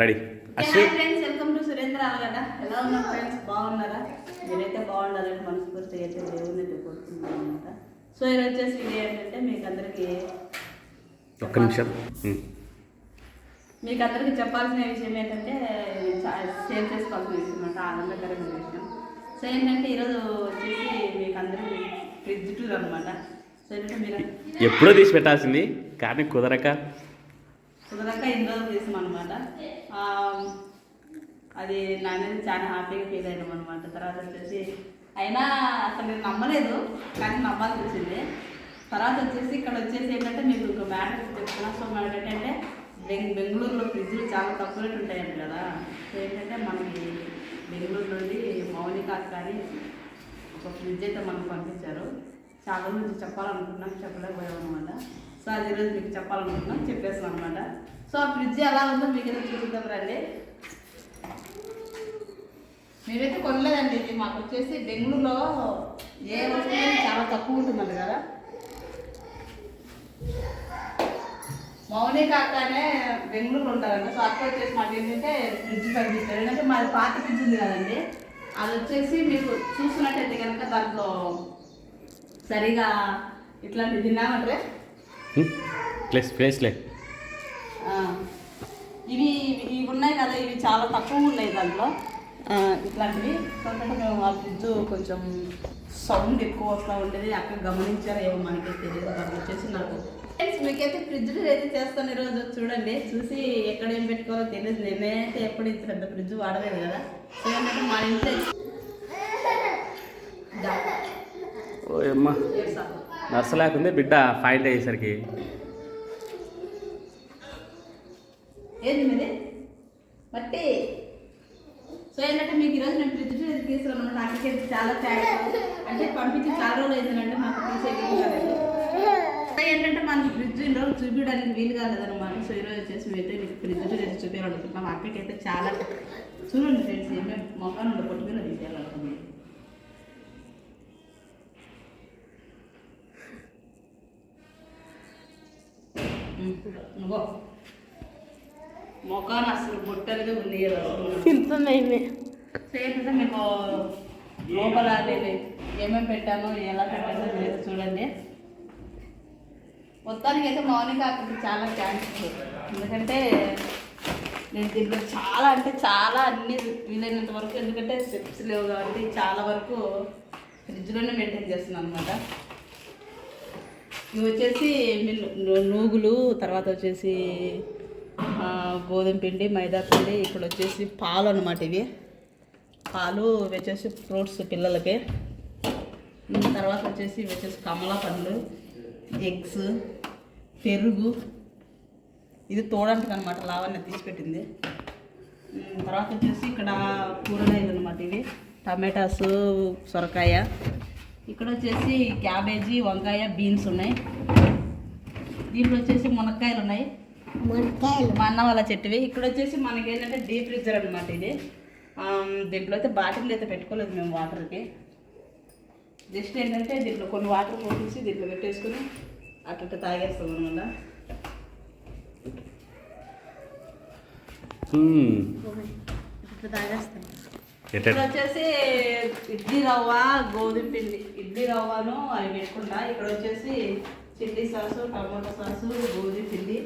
Ready friends welcome to Surendra Alagadda ఎలా ఉన్నారు friends బాగున్నారా? మీరైతే బాగుండాలని మనస్ఫూర్తిగా అయితే దేవుని కోరుకుంటున్నాను అనమాట సో ఈరోజు వచ్చేసి వీడియో ఏంటంటే మీకు అందరికీ ఒక్క నిమిషం. మీకు అందరికీ చెప్పాల్సిన విషయం ఏంటంటే ఇది షేర్ చేసుకోవాల్సిన విషయం అంటే ఆనందకరమైన విషయం. సో ఏంటంటే ఈరోజు వచ్చేసి మీకు అందరికీ ఫ్రిడ్జ్ టూర్ అనమాట సో ఏంటంటే మీరు ఎప్పుడో తీసి పెట్టాల్సింది. కానీ కుదరక. కుదరక ఎన్ని రోజులు చేసాం అనమాట అది నా చాలా హ్యాపీగా ఫీల్ అయినాం అనమాట తర్వాత వచ్చేసి అయినా అసలు నేను నమ్మలేదు కానీ నమ్మాల్సి వచ్చింది తర్వాత వచ్చేసి ఇక్కడ వచ్చేసి ఏంటంటే మీకు ఒక మ్యాటర్ చెప్తున్నా. సో మ్యాటర్ ఏంటంటే బెంగ్ బెంగళూరులో ఫ్రిడ్జ్లు చాలా తక్కువ రేటు ఉంటాయంట కదా. సో ఏంటంటే మనకి బెంగళూరు నుండి మౌనిక కానీ ఒక ఫ్రిడ్జ్ అయితే మనకు పంపించారు. చాలా రోజులు చెప్పాలనుకున్నాం చెప్పలేకపోయాం అనమాట సో అది ఈరోజు మీకు చెప్పాలనుకున్నాం చెప్పేసాం అనమాట సో ఆ ఫ్రిడ్జ్ ఎలా ఉందో మీకు ఏదో చూపిద్దాం రండి. మేమైతే కొనలేదండి ఇది. మాకు వచ్చేసి బెంగళూరులో ఏ వస్తువు చాలా తక్కువ ఉంటుందండి కదా. మౌని కాకనే బెంగళూరులో ఉంటారండి సో అక్క వచ్చేసి మాకు ఏంటంటే ఫ్రిడ్జ్ పంపిస్తారు. ఏంటంటే మాది పాత ఫ్రిడ్జ్ ఉంది కదండి. అది వచ్చేసి మీకు చూసినట్టయితే కనుక దాంట్లో సరిగా ఇట్లాంటివి తిన్నామంటే. ప్లేస్ ప్లేస్ లేదు ఇవి ఇవి ఉన్నాయి కదా ఇవి చాలా తక్కువ ఉన్నాయి దాంట్లో. ఇట్లాంటివి. కాకపోతే మేము ఆ ఫ్రిడ్జ్ కొంచెం సౌండ్ ఎక్కువ వస్తూ ఉండేది. అక్కడ గమనించారు ఏమో మనకి తెలియదు. వచ్చేసి నాకు ఫ్రెండ్స్ మీకైతే ఫ్రిడ్జ్ అయితే చేస్తాను ఈరోజు చూడండి. చూసి ఎక్కడ ఏం పెట్టుకోవాలో తెలియదు. నేనైతే ఎప్పుడు ఇంత పెద్ద ఫ్రిడ్జ్ వాడలేదు కదా. సో ఏంటంటే మా ఇంట్లో. నర్సలేకుంది బిడ్డ ఫైట్ అయ్యేసరికి. ఏంది మీది బట్టి సో ఏంటంటే మీకు ఈరోజు నేను ఫ్రిడ్జ్ తీసుకున్నాను నాకైతే చాలా థ్యాంక్స్ అంటే పంపించి చాలా రోజులు అయిందంటే మాకు తీసేయలేదు ఏంటంటే మనకి ఫ్రిడ్జ్ ఇన్ని రోజులు చూపించడానికి వీలు కాలేదన్నమాట. సో ఈరోజు వచ్చేసి మేమైతే మీకు ఫ్రిడ్జ్ చేసి చూపించాలనుకుంటున్నాం. మా అయితే చాలా చూడండి ఫ్రెండ్స్ ఏమేమి మొక్కలు ఉండే పొట్టు మీద తీసేయాలనుకుంటున్నాం. నువ్వు మొఖాన్ని అసలు బుట్టలుగా ఉంది తింటున్నాయి ఏంటంటే మీకు లోపల ఏమేమి పెట్టానో ఎలా పెట్టానో మీరు చూడండి. మొత్తానికి అయితే మౌనిక అక్కడికి చాలా థ్యాంక్స్ ఎందుకంటే నేను దీంట్లో చాలా అంటే చాలా అన్ని వీలైనంత వరకు ఎందుకంటే స్టెప్స్ లేవు కాబట్టి చాలా వరకు ఫ్రిడ్జ్లోనే మెయింటైన్ చేస్తున్నాను అనమాట ఇవి వచ్చేసి నూగులు తర్వాత వచ్చేసి గోధుమ పిండి మైదా పిండి ఇక్కడ వచ్చేసి పాలు అనమాట ఇవి. పాలు ఇవి వచ్చేసి ఫ్రూట్స్ పిల్లలకి. తర్వాత వచ్చేసి ఇవి వచ్చేసి కమలా పండ్లు ఎగ్స్ పెరుగు. ఇది తోడంటది అనమాట లావణ్య తీసిపెట్టింది. తర్వాత వచ్చేసి ఇక్కడ కూరగాయలు అనమాట ఇవి. టమాటాస్ సొరకాయ. ఇక్కడ వచ్చేసి క్యాబేజీ వంకాయ బీన్స్ ఉన్నాయి. దీంట్లో వచ్చేసి మునక్కాయలు ఉన్నాయి. మా అన్న వాళ్ళ చెట్టువి. ఇక్కడ వచ్చేసి మనకి ఏంటంటే డీప్ ఫ్రిడ్జర్ అనమాట ఇది. దీంట్లో అయితే బాటిల్ అయితే పెట్టుకోలేదు మేము వాటర్కి. జస్ట్ ఏంటంటే దీంట్లో కొన్ని వాటర్ పోసేసి దీంట్లో పెట్టేసుకుని అట్ట తాగేస్తాం అనమాట తాగేస్తాం. ఇక్కడ వచ్చేసి ఇడ్లీ రవ్వ గోధుమ పిండి. ఇడ్లీ రవ్వను అవి పెట్టుకుంటా ఇక్కడ వచ్చేసి చిల్లీ సాసు టమాటో సాసు గోధుమ పిండి.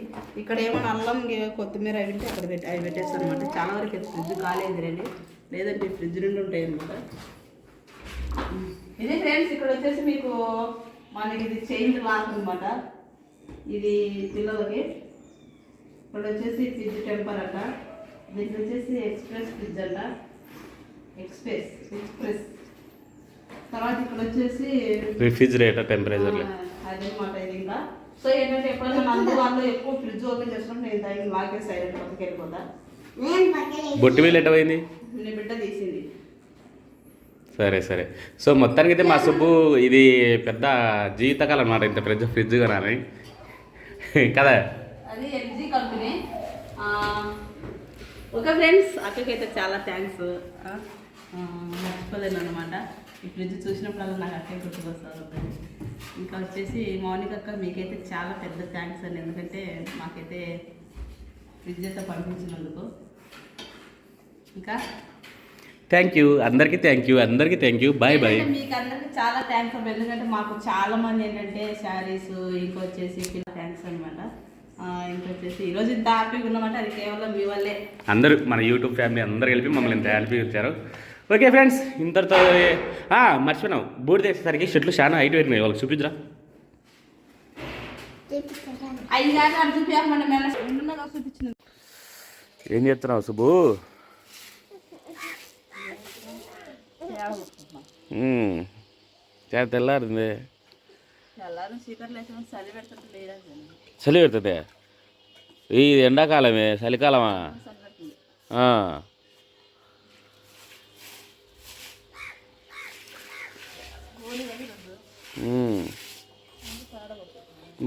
ఇక్కడ ఏమైనా అల్లం కొత్తిమీర అవి ఉంటే అక్కడ పెట్టి అవి పెట్టేస్తాను అనమాట చాలా వరకు అయితే ఫ్రిడ్జ్ కాలేదు రండి లేదంటే ఫ్రిడ్జ్ నుండి ఉంటాయి అనమాట ఇది ఫ్రెండ్స్ ఇక్కడ వచ్చేసి మీకు మనకి ఇది చైన్ లాక్ అనమాట ఇది పిల్లలకి. ఇక్కడ వచ్చేసి ఫ్రిడ్జ్ టెంపర్ అంట. దీంట్లో వచ్చేసి ఎక్స్ప్రెస్ ఫ్రిడ్జ్ అంట. Express express. తర్వాత ఇక్కడ వచ్చేసి రిఫ్రిజిరేటర్ టెంపరేచర్లే. అదనమాట ఇది ఇంకా. సో ఏంటంటే ఎప్పుడైనా నందు వాళ్ళు ఎక్కువ ఫ్రిడ్జ్ ఓపెన్ చేసినప్పుడు నేను దానికి లాగే సైలెంట్ పక్కకి వెళ్ళిపోతా. బొట్టి ఎట్ట పోయింది నీ బిడ్డ తీసింది. సరే సరే. సో మొత్తానికి అయితే మా సుబ్బు ఇది పెద్ద జీవితకాలం అన్నమాట ఇంత పెద్ద ఫ్రిడ్జ్ కొనాలని కదా? అది ఎల్జీ కంపెనీ ఓకే ఫ్రెండ్స్ అక్కకైతే చాలా థ్యాంక్స్ మర్చిపోలేను అనమాట ఈ ఫ్రిడ్జ్ చూసినప్పుడల్లా నాకు అక్కే గుర్తుకొస్తారు ఇంకా వచ్చేసి మౌనిక అక్క మీకైతే చాలా పెద్ద థ్యాంక్స్ అండి. ఎందుకంటే మాకైతే ఫ్రిడ్జ్ అయితే పంపించినందుకు. ఇంకా? థ్యాంక్ యూ అందరికీ థ్యాంక్ యూ అందరికీ థ్యాంక్ యూ బాయ్ బాయ్ మీకు అందరికి చాలా థ్యాంక్స్ అమ్మ ఎందుకంటే మాకు చాలా మంది ఏంటంటే శారీస్ ఇంకొచ్చేసి థ్యాంక్స్ అనమాట ఇంకొచ్చేసి ఈరోజు ఇంత హ్యాపీగా ఉన్నామంటే అది కేవలం మీ వల్లే. అందరూ మన యూట్యూబ్ ఫ్యామిలీ అందరు కలిపి మమ్మల్ని ఇంత హ్యాపీ ఇచ్చారు. ఓకే ఫ్రెండ్స్ ఇంతటితో మర్చిపోయినావు. బూడిద వేసేసరికి షర్ట్లు చాలా హైట్ పెరిగినాయి వాళ్ళకి చూపిద్దురా. ఏం చేస్తున్నావు సుబ్బు? చాలా తెల్లారింది. చలి పెడుతుంది ఈ ఎండాకాలమే చలికాలమా?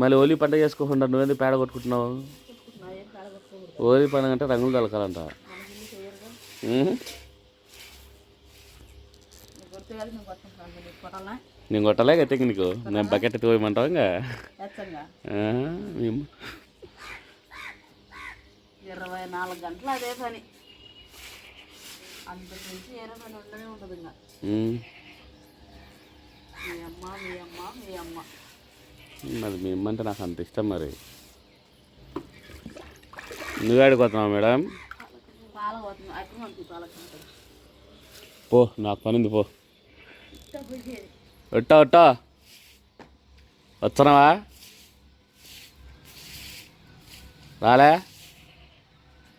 మళ్ళీ హోలీ పండుగ చేసుకోకుండా నువ్వేందుకు పేడ కొట్టుకుంటున్నావు? హోలీ పండుగ అంటే రంగులు తలకాలంట. కొట్టాలా నేను కొట్టలేక ఎత్తికి నీకు? నేను బకెట్ ఎత్తుకోమంటావు ఇంకా? ఇరవై నాలుగు గంటలు అదే పని. అంతకు మించి వేరే పని ఉండనే ఉండదు ఇంకా. మ్మ్. మీ అమ్మ మరి ఇమ్మంటే నాకు అంత ఇష్టం మరి. నువ్వు ఆడిపోతున్నావు మేడం? పో నాకు పని ఉంది పో. ఒట్టా ఒట్టా వచ్చావా రాలే?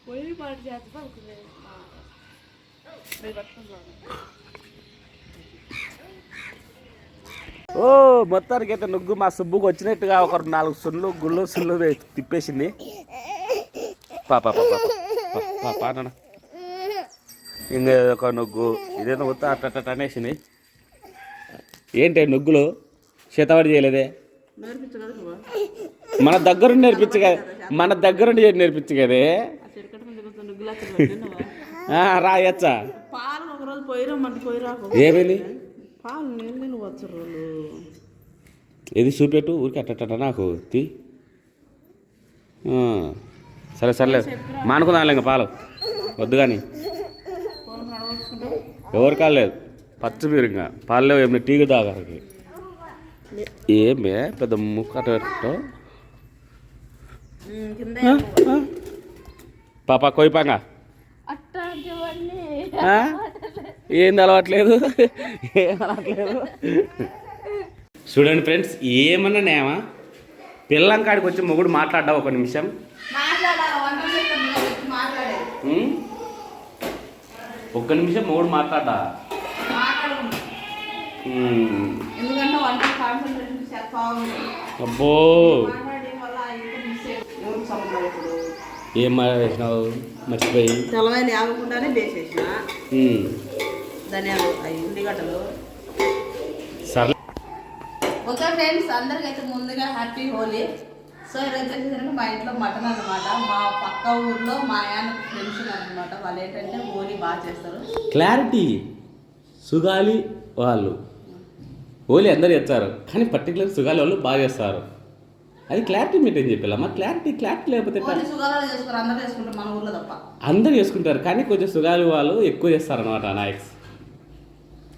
పోయి చేస్తే ఓ మొత్తానికి అయితే నుగ్గు మా సుబ్బుకు వచ్చినట్టుగా ఒక నాలుగు సుళ్ళు గుళ్ళు సుళ్ళు వే- తిప్పేసింది. పా పా పా పా పా, పా పా నాన్న. ఇంకా ఒక నుగ్గు ఇదేదో మొత్తం అట్ట అనేసింది. ఏంటి నుగ్గులు? చేతవాడి చేయలేదే? మన దగ్గరుండి నేర్పించు కదా మన దగ్గరుండి నేర్పించు కదే రాయచ్చా ఏమైంది? పాలు నేను నేను వచ్చు రోజు ఏది చూపెట్టు? ఊరికి అట్ట నాకు తీ. సరే సర్లే. మానుకుందాం ఇంకా పాలు. వద్దు కానీ ఎవరు కాలేదు పచ్చి మీరు ఇంకా. పాలు లేవు ఏమైనా టీకి తాగరికి ఏమే పెద్ద ముక్క అట్ట పాప కొయ్యపాంగా అట్లాంటివన్నీ ఏంది అలవాట్లేదు ఏం అలవాట్లేదు చూడండి ఫ్రెండ్స్ ఏమన్నా నేమా? పిల్లం కాడికి వచ్చి మొగుడు మాట్లాడ్డా ఒక నిమిషం? ఒక్క నిమిషం మొగుడు మాట్లాడ్డా అబ్బో ఏం మాట్లాడేసినావు? మర్చిపోయి. తెల్లవాయలు ఆగకుండానే. ధనియాలు అవి ఉల్లిగడ్డలు సర్లే. ఓకే ఫ్రెండ్స్ అందరికైతే ముందుగా హ్యాపీ హోలీ. సో ఈరోజు మా ఇంట్లో మటన్ అనమాట మా పక్క ఊర్లో మా ఆయన ఫ్రెండ్స్ అనమాట వాళ్ళు ఏంటంటే హోలీ బాగా చేస్తారు. క్లారిటీ. సుగాలి వాళ్ళు. ఓలీ అందరు చేస్తారు. కానీ పర్టికులర్ సుగాలి వాళ్ళు బాగా చేస్తారు. అది క్లారిటీ మెయింటైన్ చెప్పాలమ్మా క్లారిటీ క్లారిటీ లేకపోతే ఎట్లా? హోలీ సుగాలు చేసుకున్నారు అందరూ చేసుకుంటారు మన ఊర్లో తప్ప. అందరు చేసుకుంటారు. కానీ కొంచెం సుగాలి వాళ్ళు ఎక్కువ చేస్తారు అనమాట నాయక్స్.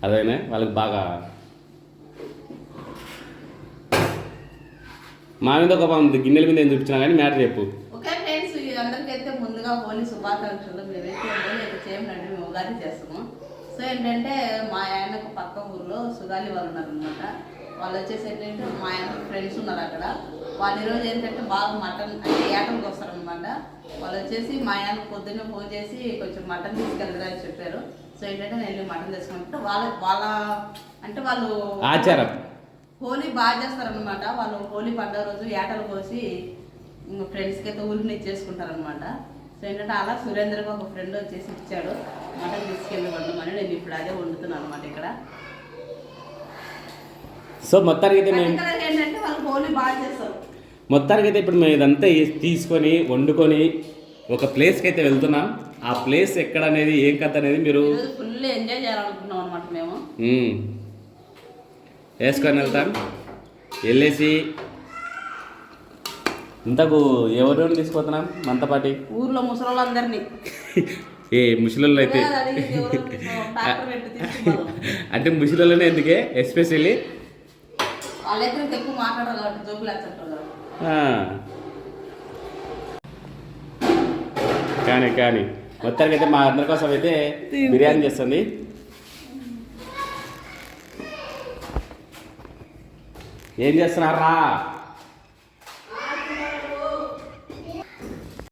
అదేనే? వాళ్ళకి బాగా మా మీద ఒక గిన్నెల మీద ఏం చూపించినా కానీ మ్యాటర్ చెప్పు. ఓకే ఫ్రెండ్స్ అందరికైతే ముందుగా హోలీ శుభాకాంక్షలు మేమైతే హోలీ అయితే చేయమండి మేము ఉగాది చేస్తాము సో ఏంటంటే మా ఆయనకు పక్క ఊర్లో సుగాలి వాళ్ళు ఉన్నారనమాట వాళ్ళు వచ్చేసి ఏంటంటే మా ఆయన ఫ్రెండ్స్ ఉన్నారు అక్కడ. వాళ్ళు ఈరోజు ఏంటంటే బాగా మటన్ అంటే ఏటలకు వస్తారనమాట వాళ్ళు వచ్చేసి మా ఆయన పొద్దున్నే ఫోన్ చేసి కొంచెం మటన్ తీసుకెళ్ళరా అని చెప్పారు. సో ఏంటంటే నేను మటన్ తీసుకుంటే వాళ్ళ వాళ్ళ అంటే వాళ్ళు ఆచారం. హోలీ బాగా చేస్తారనమాట వాళ్ళు హోలీ పండుగ రోజు ఏటలు కోసి ఇంకా ఫ్రెండ్స్కి అయితే ఊరికి ఇచ్చేసుకుంటారనమాట సో ఏంటంటే అలా సురేంద్రకి ఒక ఫ్రెండ్ వచ్చేసి ఇచ్చాడు. మటన్ తీసుకెళ్ళి వండమని నేను ఇప్పుడు అదే వండుతున్నాను అనమాట ఇక్కడ. సో మొత్తానికి అయితే మేము ఏంటంటే వాళ్ళు హోలీ బాగా చేస్తారు. మొత్తానికి అయితే ఇప్పుడు మేము ఇదంతా తీసుకొని వండుకొని ఒక ప్లేస్కి అయితే వెళ్తున్నాం. ఆ ప్లేస్ ఎక్కడ అనేది ఏం కథ అనేది మీరు ఫుల్ ఎంజాయ్ చేయాలనుకుంటున్నాం అనమాట మేము. వేసుకొని వెళ్తాం. వెళ్ళేసి ఇంతకు ఎవరెవరిని తీసుకుపోతున్నాం? మనతో పాటి ఊర్లో ముసలోళ్ళందరినీ. ఏ ముసలిళ్ళు అయితే. అంటే ముసలిలోనే ఎందుకే? ఎస్పెషల్లీ? కానీ కానీ. మొత్తానికి అయితే మా అందరి కోసం అయితే బిర్యానీ చేస్తుంది. ఏం చేస్తున్నారా?